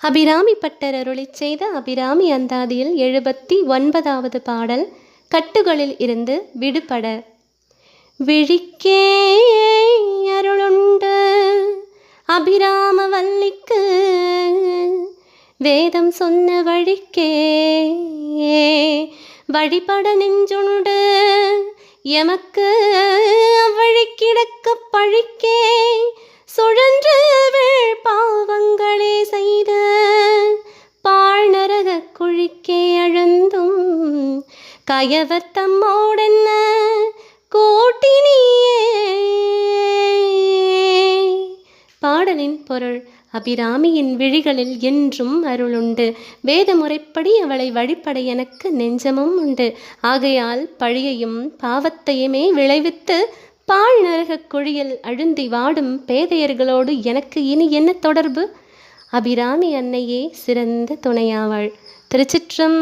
Abirami butter அருளிச் செய்த அபிராமி அந்தாதியில் எழுபத்தி ஒன்பதாவது பாடல் கட்டுகளில் இருந்து விடுபட. விழிக்கே அருளுண்டு அபிராம வல்லிக்கு வேதம் சொன்ன வழிக்கே வழிபட நெஞ்சுண்டு. எமக்கு அவ்வழி கிடக்க பழிக்கே குழிக்கே அழுந்தும் கயவர் தம்மோடென்ன கூட்டினியே. பாடலின் பொருள் அபிராமியின் விழிகளில் என்றும் அருளுண்டு. வேத முறைப்படி அவளை வழிபட எனக்கு நெஞ்சமும் உண்டு. ஆகையால் பழியையும் பாவத்தையுமே விளைவித்து பால் நரகக் குழியில் அழுந்தி வாடும் பேதையர்களோடு எனக்கு இனி என்ன தொடர்பு? அபிராமி அன்னையே சிறந்த துணையாவாள். തിരച്ചിട്ടും